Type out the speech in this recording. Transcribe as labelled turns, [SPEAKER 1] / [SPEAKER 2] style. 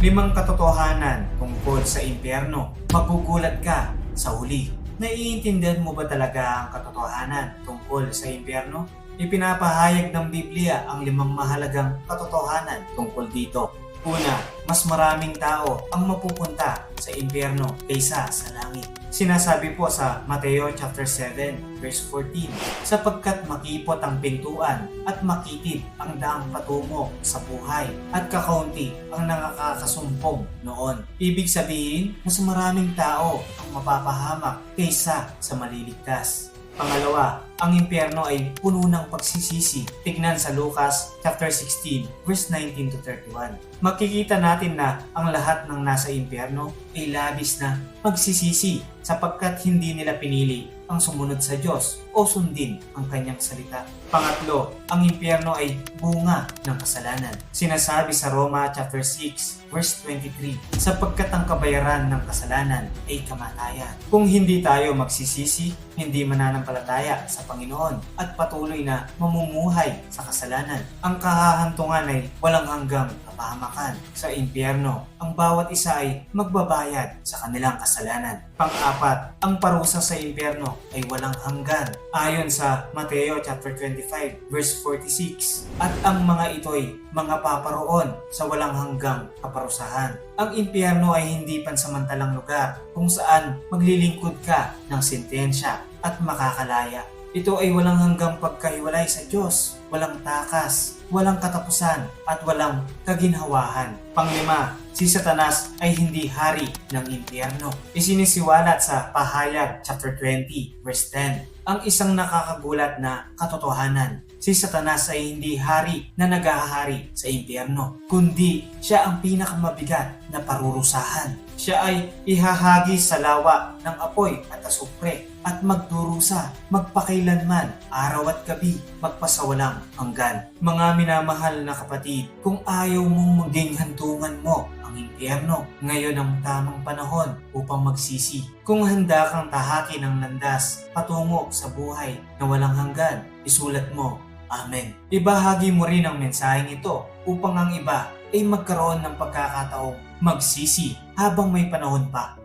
[SPEAKER 1] Limang katotohanan tungkol sa impyerno. Magugulat ka sa huli. Naiintindihan mo ba talaga ang katotohanan tungkol sa impyerno? Ipinapahayag ng Biblia ang limang mahalagang katotohanan tungkol dito. Una, mas maraming tao ang mapupunta sa impyerno kaysa sa langit. Sinasabi po sa Mateo chapter 7 verse 14, sapagkat makipot ang pintuan at makitid ang daang patungo sa buhay at kakaunti ang nakakasumpong noon. Ibig sabihin, mas maraming tao ang mapapahamak kaysa sa maliligtas. Pangalawa, ang impyerno ay puno ng pagsisisi. Tignan sa Lucas chapter 16 verse 19 to 31. Makikita natin na ang lahat ng nasa impyerno ay labis na magsisisi sapagkat hindi nila pinili ang sumunod sa Diyos o sundin ang kanyang salita. Pangatlo, ang impyerno ay bunga ng kasalanan. Sinasabi sa Roma chapter 6 verse 23, sapagkat ang kabayaran ng kasalanan ay kamatayan. Kung hindi tayo magsisisi, hindi mananampalataya sa Panginoon at patuloy na mamumuhay sa kasalanan, ang kahahantungan ay walang hanggang kapahamakan sa impyerno. Ang bawat isa ay magbabayad sa kanilang kasalanan. Pang-apat, ang parusa sa impyerno ay walang hanggan. Ayon sa Mateo chapter 25 verse 46. At ang mga ito'y mga paparoon sa walang hanggang kaparusahan. Ang impyerno ay hindi pansamantalang lugar kung saan maglilingkod ka ng sentensya at makakalaya. Ito ay walang hanggang pagkahiwalay sa Diyos, walang takas, walang katapusan, at walang kaginhawahan. Panglima, si Satanas ay hindi hari ng impyerno. Isinisiwalat sa Pahayag chapter 20 verse 10. Ang isang nakakagulat na katotohanan, si Satanas ay hindi hari na nagahari sa impyerno, kundi siya ang pinakamabigat na parurusahan. Siya ay ihahagi sa lawa ng apoy at asupre at magdurusa, magpakailanman, araw at gabi, magpasawalang hanggan. Mga minamahal na kapatid, kung ayaw mong maging hantungan mo ang impyerno, ngayon ang tamang panahon upang magsisi. Kung handa kang tahakin ang landas patungo sa buhay na walang hanggan, isulat mo, Amen. Ibahagi mo rin ang mensaheng ito upang ang iba ay magkaroon ng pagkakataong magsisi habang may panahon pa.